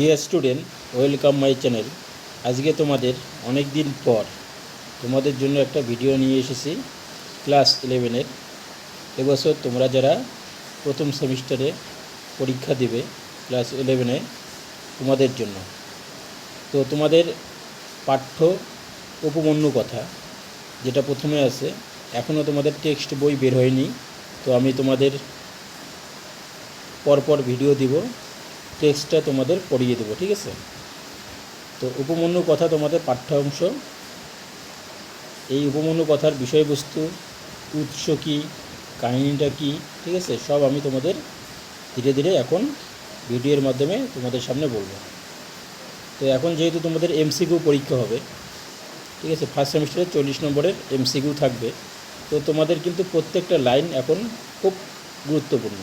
Dear student welcome my channel আজকে তোমাদের অনেক দিন পর তোমাদের জন্য একটা ভিডিও নিয়ে এসেছি ক্লাস ইলেভেনের এবছর তোমরা যারা প্রথম সেমিস্টারে পরীক্ষা দেবে ক্লাস ইলেভেনে তোমাদের জন্য। তো তোমাদের পাঠ্য উপমন্যু কথা যেটা প্রথমে আছে এখনও তোমাদের টেক্সট বই বের হয়নি। তো আমি তোমাদের পরপর ভিডিও দিব। টেক্সটটা তোমাদের পড়িয়ে দেবো, ঠিক আছে? তো উপমন্যু কথা তোমাদের পাঠ্যাংশ। এই উপমন্যু কথার বিষয়বস্তু, উৎস কী, কাহিনীটা কী, ঠিক আছে? সব আমি তোমাদের ধীরে ধীরে এখন ভিডিওর মাধ্যমে তোমাদের সামনে বলব। তো এখন যেহেতু তোমাদের এমসিকিউ পরীক্ষা হবে, ঠিক আছে? ফার্স্ট সেমিস্টারে চল্লিশ নম্বরের এমসিকিউ থাকবে। তো তোমাদের কিন্তু প্রত্যেকটা লাইন এখন খুব গুরুত্বপূর্ণ।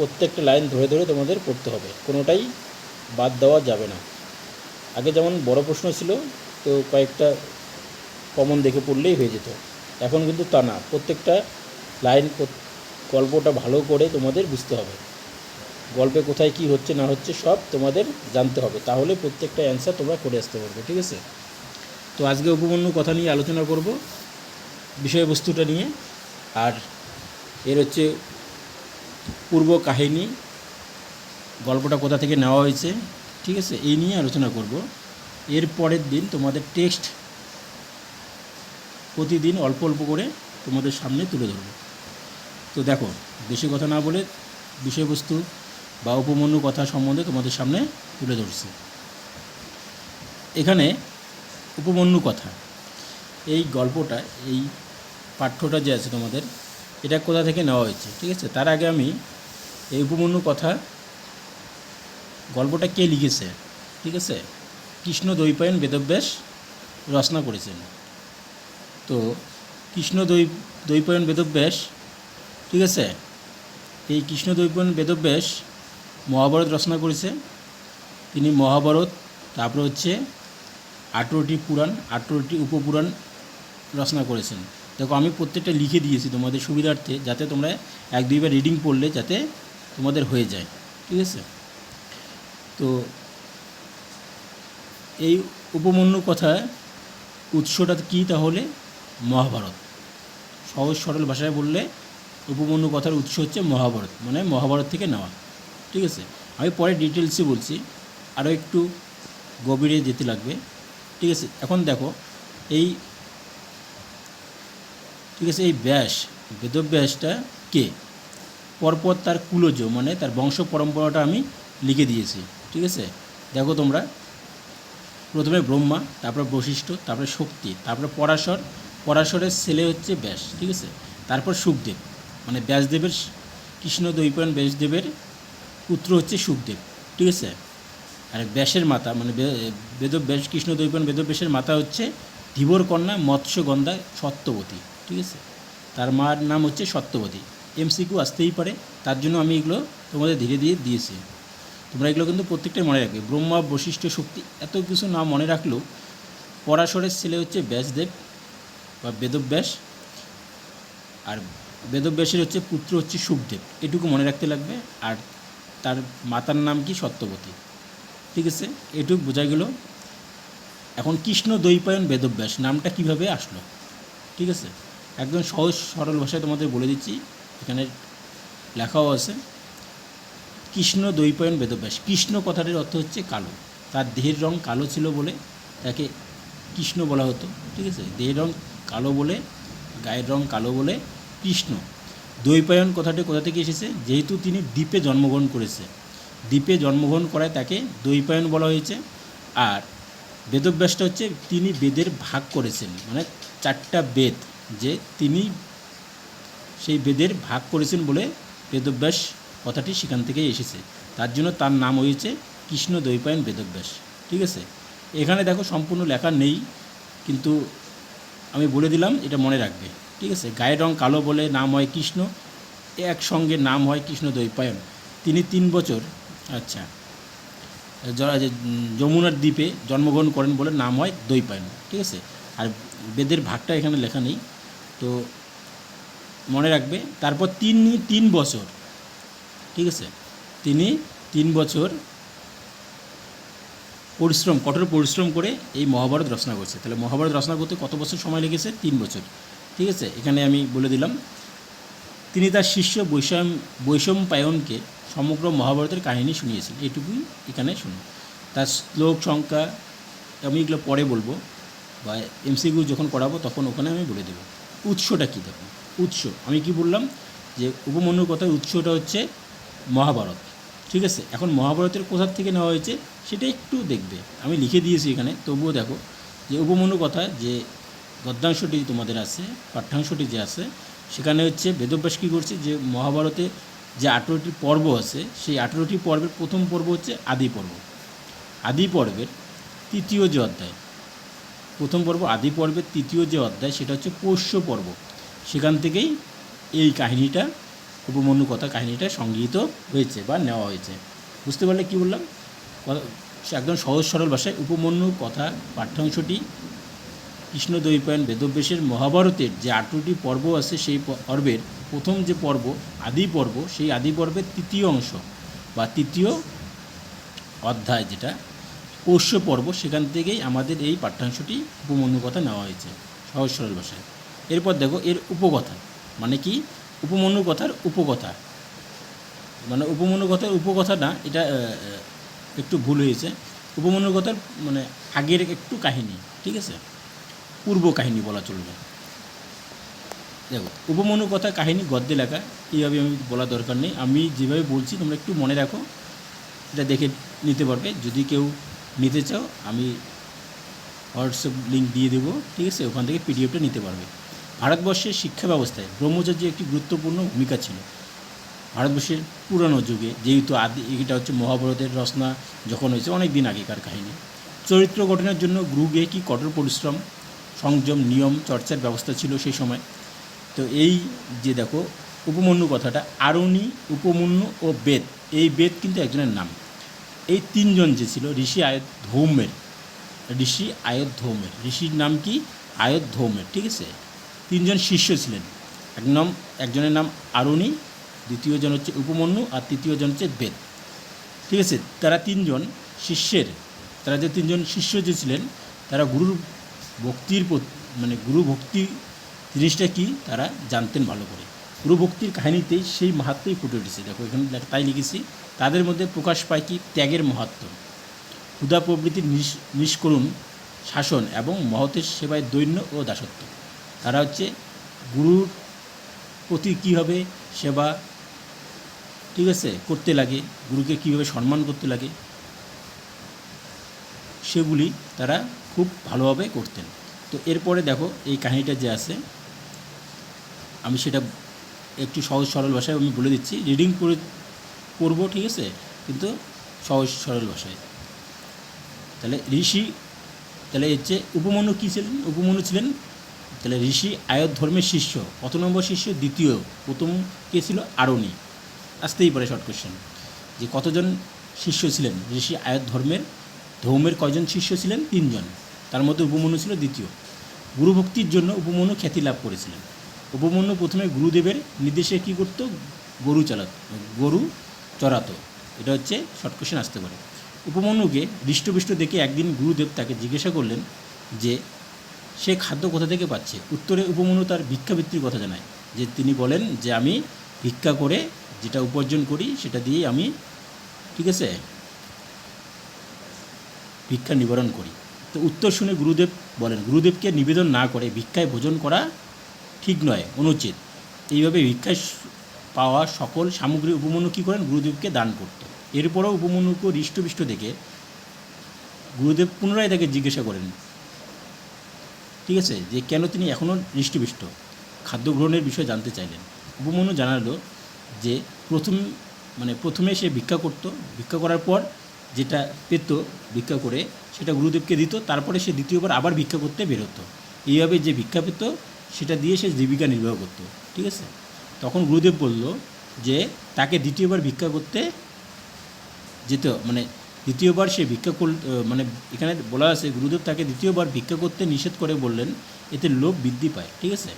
প্রত্যেকটা লাইন ধরে ধরে তোমাদের পড়তে হবে। কোনোটাই বাদ দেওয়া যাবে না। আগে যেমন বড় প্রশ্ন ছিল, তো কয়েকটা কমন দেখে পড়লেই হয়ে যেত। এখন কিন্তু তা না। প্রত্যেকটা লাইন গল্পটা ভালো করে তোমাদের বুঝতে হবে। গল্পে কোথায় কি হচ্ছে, না হচ্ছে, সব তোমাদের জানতে হবে। তাহলে প্রত্যেকটা অ্যান্সার তোমরা করে আসতে পারবে, ঠিক আছে? তো আজকে উপমন্যু কথা নিয়ে আলোচনা করব, বিষয়বস্তুটা নিয়ে। আর এর হচ্ছে পূর্ব কাহিনী, গল্পটা কোথা থেকে নেওয়া হয়েছে, ঠিক আছে, এই নিয়ে আলোচনা করব। এর পরের দিন তোমাদের টেক্সট প্রতিদিন অল্প অল্প করে তোমাদের সামনে তুলে ধরব। তো দেখো, বেশি কথা না বলে বিষয়বস্তু বা উপমন্যু কথা সম্বন্ধে তোমাদের সামনে তুলে ধরছি। এখানে উপমন্যু কথা। এই গল্পটা, এই পাঠ্যটা যে আছে তোমাদের এটা কোথা থেকে নেওয়া হয়েছে, ঠিক আছে? তার আগে আমি এই উপমন্যু কথা, গল্পটা কে লিখেছে, ঠিক আছে? কৃষ্ণ দৈপায়ন বেদব্যাস রচনা করেছেন। তো কৃষ্ণ দৈ, দৈপায়ন বেদব্যাস, ঠিক আছে? এই কৃষ্ণ দৈপায়ন বেদব্যাস মহাভারত রচনা করেছে। তিনি মহাভারত, তারপরে হচ্ছে আঠেরোটি পুরাণ, আঠেরোটি উপপুরাণ রচনা করেছেন। দেখো, আমি প্রত্যেকটা লিখে দিয়েছি তোমাদের সুবিধার্থে, যাতে তোমরা এক দুইবার রিডিং পড়লে যাতে তোমাদের হয়ে যায়, ঠিক আছে? তো এই উপমন্যু কথা উৎসটা কী তাহলে? মহাভারত। সহজ সরল ভাষায় বললে উপমন্যু কথার উৎস হচ্ছে মহাভারত মানে মহাভারত থেকে নেওয়া, ঠিক আছে? আমি পরে ডিটেলসে বলছি আরও একটু গভীরে যেতে লাগবে, ঠিক আছে? এখন দেখো, এই ঠিক আছে, এই ব্যাস বেদব্যাসটা কে? পরপর তার কুলজ মানে তার বংশ পরম্পরাটা আমি লিখে দিয়েছি, ঠিক আছে? দেখো তোমরা, প্রথমে ব্রহ্মা, তারপরে বশিষ্ঠ, তারপরে শক্তি, তারপরে পরাশর, পরাশরের ছেলে হচ্ছে ব্যাস, ঠিক আছে? তারপর সুখদেব মানে ব্যাসদেবের কৃষ্ণ দৈপায়ন ব্যাসদেবের পুত্র হচ্ছে সুখদেব, ঠিক আছে? আর ব্যাসের মাতা মানে বেদব্যাস কৃষ্ণ দৈপায়ন বেদব্যাসের মাতা হচ্ছে ধীবর কন্যা মৎস্যগন্ধা সত্যবতী ঠিক আছে তার মার নাম হচ্ছে সত্যবতী। এমসিকিউ আসতেই পারে, তার জন্য আমি এগুলো তোমাদের ধীরে ধীরে দিয়েছি। তোমরা এগুলো কিন্তু প্রত্যেকটাই মনে রাখবে। ব্রহ্মা বৈশিষ্ট্য শক্তি এত কিছু নাম মনে রাখলেও পরাশরের ছেলে হচ্ছে ব্যাসদেব বা বেদব্যাস। আর বেদব্যাসের হচ্ছে পুত্র হচ্ছে সুখদেব। এটুকু মনে রাখতে লাগবে। আর তার মাতার নাম কি? সত্যবতী। ঠিক আছে? এটুকু বোঝা গেল। এখন কৃষ্ণ দৈপায়ন বেদব্যাস, নামটা কীভাবে আসলো? ঠিক আছে? একদম সহজ, সরল ভাষায় তোমাদের বলে দিচ্ছি। এখানে লেখাও আছে, কৃষ্ণ দৈপায়ন বেদব্যাস। কৃষ্ণ কথাটির অর্থ হচ্ছে কালো। তার দেহের রং কালো ছিল বলে তাকে কৃষ্ণ বলা হতো, ঠিক আছে? দেহের রং কালো বলে, গায়ের রং কালো বলে কৃষ্ণ। দৈপায়ন কথাটি কোথা থেকে এসেছে? যেহেতু তিনি দ্বীপে জন্মগ্রহণ করেছে। দ্বীপে জন্মগ্রহণ করায় তাকে দৈপায়ন বলা হয়েছে। আর বেদব্যাসটা হচ্ছে তিনি বেদের ভাগ করেছেন মানে চারটা বেদ। যে তিনি সেই বেদের ভাগ করেছেন বলে বেদব্যাস কথাটি সেখান থেকেই এসেছে। তার জন্য তার নাম হয়েছে কৃষ্ণ দৈপায়ন বেদব্যাস। ঠিক আছে? এখানে দেখো সম্পূর্ণ লেখা নেই, কিন্তু আমি বলে দিলাম, এটা মনে রাখবে। ঠিক আছে? গায়ের রং কালো বলে নাম হয় কৃষ্ণ, একসঙ্গে নাম হয় কৃষ্ণ দৈপায়ন তিনি তিন বছর আচ্ছা যমুনার দ্বীপে জন্মগ্রহণ করেন বলে নাম হয় দৈপায়ন ঠিক আছে? আর বেদের ভাগটা এখানে লেখা নেই। তো মনে রাখবে, তারপর তিনি তিন বছর, ঠিক আছে? তিনি তিন বছর পরিশ্রম, কঠোর পরিশ্রম করে এই মহাভারত রচনা করছে। তাহলে মহাভারত রচনা করতে কত বছর সময় লেগেছে? তিন বছর, ঠিক আছে? এখানে আমি বলে দিলাম, তিনি তার শিষ্য বৈষম বৈষম পায়নকে সমগ্র মহাভারতের কাহিনী শুনিয়েছেন। এটুকুই এখানে শুনুন। তার শ্লোক সংখ্যা, আমি এগুলো পরে বলব, বা এমসিকিউ যখন করাবো তখন ওখানে আমি বলে দেবো। উৎসটা কী দেখুন উৎস। আমি কি বললাম? যে উপমন্যুর কথার উৎসটা হচ্ছে মহাভারত। ঠিক আছে? এখন মহাভারতের কোথা থেকে নেওয়া হয়েছে সেটা একটু দেখবে। আমি লিখে দিয়েছি এখানে। তবুও দেখো যে উপমন্যু কথা যে গদ্যাংশটি তোমাদের আছে, পাঠ্যাংশটি যে আছে, সেখানে হচ্ছে বেদব্যাস কী করছে? যে মহাভারতে যে আঠেরোটি পর্ব আছে, সেই আঠেরোটি পর্বের প্রথম পর্ব হচ্ছে আদি পর্ব। আদি পর্বের তৃতীয় যে অধ্যায় প্রথম পর্ব, আদি পর্বের তৃতীয় যে অধ্যায়, সেটা হচ্ছে পোষ্য পর্ব। সেখান থেকেই এই কাহিনীটা উপমন্যু কথা কাহিনীটা সংগৃহীত হয়েছে বা নেওয়া হয়েছে। বুঝতে পারলে কী বললাম? একদম সহজ সরল ভাষায় উপমন্যু কথা পাঠ্যাংশটি কৃষ্ণ দৈপায়ন বেদব্যাসের মহাভারতের যে আঠেরোটি পর্ব আছে, সেই পর্বের প্রথম যে পর্ব, আদি পর্ব, সেই আদি পর্বের তৃতীয় অংশ বা তৃতীয় অধ্যায় যেটা পোষ্য পর্ব, সেখান থেকেই আমাদের এই পাঠ্যাংশটি উপমন্যু কথা নেওয়া হয়েছে, সহজ সরল ভাষায়। এরপর দেখো, এর উপকথা মানে কি? উপমন্যু কথার উপকথা। মানে উপমন্যু কথার উপকথা না এটা একটু ভুল হয়েছে। উপমন্যু কথার মানে আগের একটু কাহিনী, ঠিক আছে? পূর্ব কাহিনী বলা চলবে। দেখো উপমন্যু কথা কাহিনী গদ্যে লেখা, এইভাবে আমি বলা দরকার নেই। আমি যেভাবে বলছি, তোমরা একটু মনে রাখো, এটা দেখে নিতে পারবে। যদি কেউ নিতে চাও, আমি হোয়াটসঅ্যাপ লিঙ্ক দিয়ে দেবো, ঠিক আছে? ওখান থেকে পিডিএফটা নিতে পারবে। ভারতবর্ষের শিক্ষা ব্যবস্থায় ব্রহ্মচর্য একটি গুরুত্বপূর্ণ ভূমিকা ছিল। ভারতবর্ষের পুরানো যুগে যেহেতু আদি, এটা হচ্ছে মহাভারতের রচনা যখন হয়েছে অনেক দিন আগেকার কাহিনী। চরিত্র গঠনের জন্য গুরুগে কি কঠোর পরিশ্রম, সংযম, নিয়ম, চর্চার ব্যবস্থা ছিল সেই সময়। তো এই যে দেখো, উপমন্যু কথাটা, আরণি, উপমন্যু ও বেদ, এই বেদ কিন্তু একজনের নাম। এই তিনজন যে ছিল, ঋষি আয়ত ধৌমের ঋষি আয়ত ধৌমের ঋষির নাম কি? আয়ত ধৌমের ঠিক আছে? তিনজন শিষ্য ছিলেন। এক নাম, একজনের নাম আরণি, দ্বিতীয়জন হচ্ছে উপমন্যু, আর তৃতীয়জন হচ্ছে বেদ। ঠিক আছে? তারা তিনজন শিষ্যের, তারা যে তিনজন শিষ্য যে ছিলেন, তারা গুরুর ভক্তির মানে গুরু ভক্তি জিনিসটা কি? তারা জানতেন ভালো করে। গুরু ভক্তির কাহিনীতেই সেই মাহাত্মই ফুটে উঠেছে। দেখো, এখানে তাই লিখেছি, তাদের মধ্যে প্রকাশ পায় কি? ত্যাগের মাহাত্ম। ক্ষুধা প্রবৃত্তির নিষ- নিষ্করুণ শাসন এবং মহতের সেবায় দৈন্য ও দাসত্ব। তারা হচ্ছে গুরুর প্রতি কীভাবে সেবা ঠিক আছে? করতে লাগে, গুরুকে কীভাবে সম্মান করতে লাগে? সেগুলি তারা খুব ভালোভাবে করতেন। তো এরপরে দেখো, এই কাহিনীটা যে আছে, আমি সেটা একটু সহজ সরল ভাষায় আমি বলে দিচ্ছি। রিডিং করে করব, ঠিক আছে? কিন্তু সহজ সরল ভাষায়। তাহলে ঋষি, তাহলে হচ্ছে উপমন্যু কী ছিলেন? উপমন্যু ছিলেন, তাহলে ঋষি আয়ত ধর্মের শিষ্য। কত নম্বর শিষ্য? দ্বিতীয়। প্রথম কে ছিল? আরণি আসতেই পারে শর্ট কোশ্চেন যে কতজন শিষ্য ছিলেন? ঋষি আয়ত ধর্মের ধৌমের কয়জন শিষ্য ছিলেন? তিনজন। তার মধ্যে উপমন্যু ছিল দ্বিতীয়। গুরুভক্তির জন্য উপমন্যু খ্যাতি লাভ করেছিলেন। উপমন্যু প্রথমে গুরুদেবের নির্দেশে কী করতো? গরু চালাত, গরু চড়াতো। এটা হচ্ছে শর্ট কোশ্চেন আসতে পারে। উপমন্যুকে হৃষ্টপুষ্ট দেখে একদিন গুরুদেব তাকে জিজ্ঞাসা করলেন যে, সে খাদ্য কোথা থেকে পাচ্ছে? উত্তরে উপমন্যু তার ভিক্ষাবৃত্তির কথা জানায়, যে তিনি বলেন যে, আমি ভিক্ষা করে যেটা উপার্জন করি, সেটা দিয়েই আমি, ঠিক আছে, ভিক্ষা নিবারণ করি। তো উত্তর শুনে গুরুদেব বলেন, গুরুদেবকে নিবেদন না করে ভিক্ষায় ভোজন করা ঠিক নয়, অনুচিত। এইভাবে ভিক্ষায় স- পাওয়া সকল সামগ্রী উপমন্যু কী করেন? গুরুদেবকে দান করত। এরপরও উপমন্যুকে হৃষ্টপিষ্ট দেখে গুরুদেব পুনরায় তাকে জিজ্ঞাসা করেন, ঠিক আছে, যে কেন তিনি এখনও হৃষ্টপিষ্ট? খাদ্য গ্রহণের বিষয়ে জানতে চাইলেন। উপমন্যু জানালো যে প্রথম মানে প্রথমে সে ভিক্ষা করত। ভিক্ষা করার পর যেটা পেত ভিক্ষা করে, সেটা গুরুদেবকে দিত। তারপরে সে দ্বিতীয়বার আবার ভিক্ষা করতে বেরোতো এইভাবে যে ভিক্ষা পেত সেটা দিয়ে সে জীবিকা নির্বাহ করতো, ঠিক আছে? তখন গুরুদেব বলল যে তাকে দ্বিতীয়বার ভিক্ষা করতে যেত মানে দ্বিতীয়বার সে ভিক্ষা কর মানে এখানে বলা আছে গুরুদেব তাকে দ্বিতীয়বার ভিক্ষা করতে নিষেধ করে বললেন, এতে লোভ বৃদ্ধি পায়, ঠিক আছে?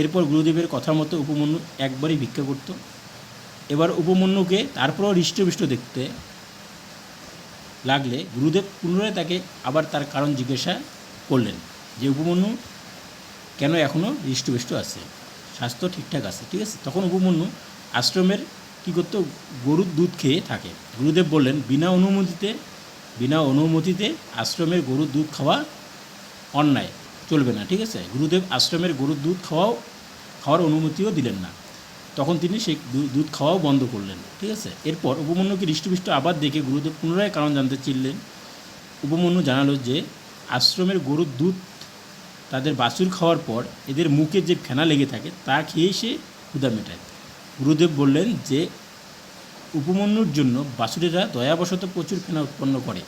এরপর গুরুদেবের কথা মতো উপমন্যু একবারই ভিক্ষা করত। এবার উপমন্যুকে তারপরেও হৃষ্টপুষ্ট দেখতে লাগলে গুরুদেব পুনরায় তাকে আবার তার কারণ জিজ্ঞাসা করলেন যে, উপমন্যু কেন এখনও হৃষ্টপুষ্ট আছে? স্বাস্থ্য ঠিকঠাক আছে, ঠিক আছে? তখন উপমন্যু আশ্রমের কী করতো? গরুর দুধ খেয়ে থাকে। গুরুদেব বললেন, বিনা অনুমতিতে বিনা অনুমতিতে আশ্রমের গরুর দুধ খাওয়া অন্যায়, চলবে না, ঠিক আছে? গুরুদেব আশ্রমের গরুর দুধ খাওয়াও, খাওয়ার অনুমতিও দিলেন না। তখন তিনি সেই দুধ খাওয়াও বন্ধ করলেন, ঠিক আছে? এরপর উপমন্যুকে হৃষ্টপুষ্ট আবার দেখে গুরুদেব পুনরায় কারণ জানতে চিনলেন উপমন্যু জানালো যে, আশ্রমের গরুর দুধ তাদের বাছুর খাওয়ার পর এদের মুখে যে ফেনা লেগে থাকে, তা খেয়েই সে ক্ষুধা মেটায়। গুরুদেব বললেন যে, উপমন্যুর জন্য বাছুরেরা দয়াবশত প্রচুর ফেনা উৎপন্ন করে।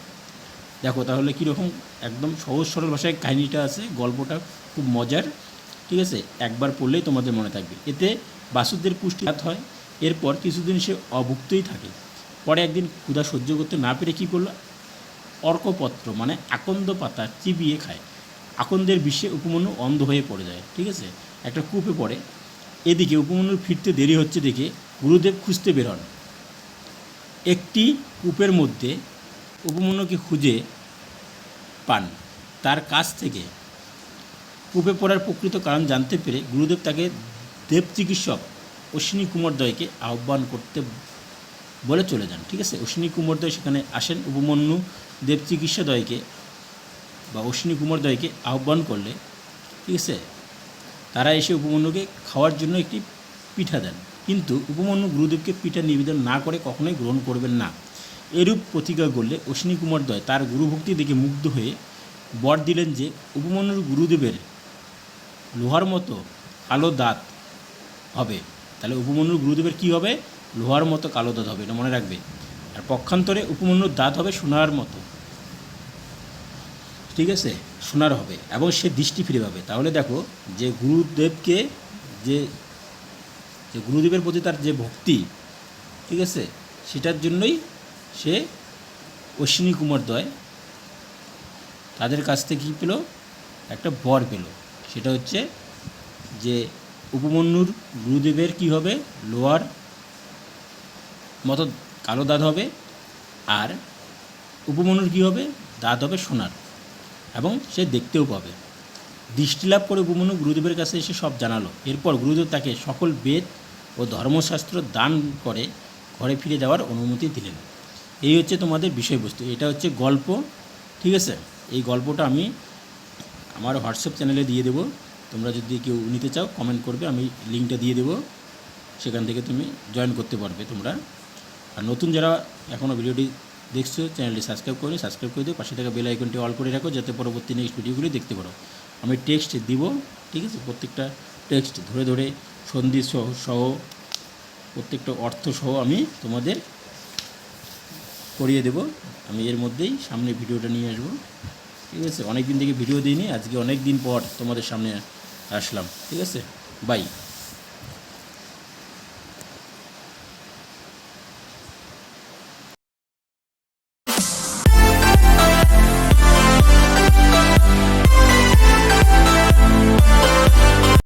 দেখো তাহলে কীরকম একদম সহজ সরল ভাষায় কাহিনিটা আছে, গল্পটা খুব মজার, ঠিক আছে? একবার পড়লেই তোমাদের মনে থাকবে। এতে বাসুদের পুষ্টি হাত হয়, এরপর কিছুদিন সে অভুক্তই থাকে। পরে একদিন ক্ষুধা সহ্য করতে না পেরে কী করল? অর্কপত্র মানে আকন্দ পাতা, চিবিয়ে খায়। আকন্দের বিশ্বে উপমন্যু অন্ধ হয়ে পড়ে যায়, ঠিক আছে? একটা কূপে পড়ে। এদিকে উপমন্যুর ফিরতে দেরি হচ্ছে দেখে গুরুদেব খুঁজতে বের হন। একটি কূপের মধ্যে উপমন্যুকে খুঁজে পান। তার কাছ থেকে কূপে পড়ার প্রকৃত কারণ জানতে পেরে গুরুদেব তাকে দেব চিকিৎসক অশ্বিনী কুমারদয়কে আহ্বান করতে বলে চলে যান, ঠিক আছে? অশ্বিনী কুমারদয় সেখানে আসেন। উপমন্যু দেব চিকিৎসাদয়কে বা অশ্বিনী কুমারদয়কে আহ্বান করলে, ঠিক আছে, তারা এসে উপমন্যুকে খাওয়ার জন্য একটি পিঠা দেন। কিন্তু উপমন্যু গুরুদেবকে পিঠা নিবেদন না করে কখনোই গ্রহণ করবেন না। এরূপ প্রতিজ্ঞা করলে অশ্বিনী কুমারদয় তার গুরুভক্তি দেখে মুগ্ধ হয়ে বর দিলেন যে, উপমন্যুর গুরুদেবের লোহার মতো কালো দাঁত হবে। তাহলে উপমন্যুর গুরুদেবের কী হবে? লোহার মতো কালো দাঁত হবে। এটা মনে রাখবে। আর পক্ষান্তরে উপমন্যুর দাঁত হবে সোনার মতো। ঠিক আছে? সোনার হবে এবং সে দৃষ্টি ফিরে পাবে। তাহলে দেখো যে গুরুদেবকে যে যে গুরুদেবের প্রতি তার যে ভক্তি, ঠিক আছে? সেটার জন্যই সে অশ্বিনী কুমার দয় তাদের কাছ থেকে কী পেল? একটা বর পেল। সেটা হচ্ছে যে উপমন্যুর গুরুদেবের কি হবে? লোয়ার মতো কালো দাঁত হবে। আর উপমন্যুর কী হবে? দাঁত হবে সোনার। এবং সে দেখতেও পাবে। দৃষ্টিলাভ করে উপমন্যু গুরুদেবের কাছে এসে সব জানালো। এরপর গুরুদেব তাকে সকল বেদ ও ধর্মশাস্ত্র দান করে ঘরে ফিরে যাওয়ার অনুমতি দিলেন। এই হচ্ছে তোমাদের বিষয়বস্তু। এটা হচ্ছে গল্প, ঠিক আছে? এই গল্পটা আমি আমার হোয়াটসঅ্যাপ চ্যানেলে দিয়ে দেবো। তোমরা যদি কেউ নিতে চাও, কমেন্ট করবে, আমি লিঙ্কটা দিয়ে দেবো। সেখান থেকে তুমি জয়েন করতে পারবে তোমরা। আর নতুন যারা এখনও ভিডিওটি দেখছ চ্যানেলটি সাবস্ক্রাইব করে সাবস্ক্রাইব করে দিও, পাশে থাকা বেল আইকনটি অল করে রাখো, যাতে পরবর্তী নেক্সট ভিডিওগুলি দেখতে পারো। আমি টেক্সট দিব, ঠিক আছে? প্রত্যেকটা টেক্সট ধরে ধরে সন্ধি সহ সহ, প্রত্যেকটা অর্থ সহ আমি তোমাদের করিয়ে দেব। আমি এর মধ্যেই সামনে ভিডিওটা নিয়ে আসব। ঠিক আছে? অনেক দিন থেকে ভিডিও দিইনি, আজকে অনেক দিন পর তোমাদের সামনে আসলাম। ঠিক আছে? বাই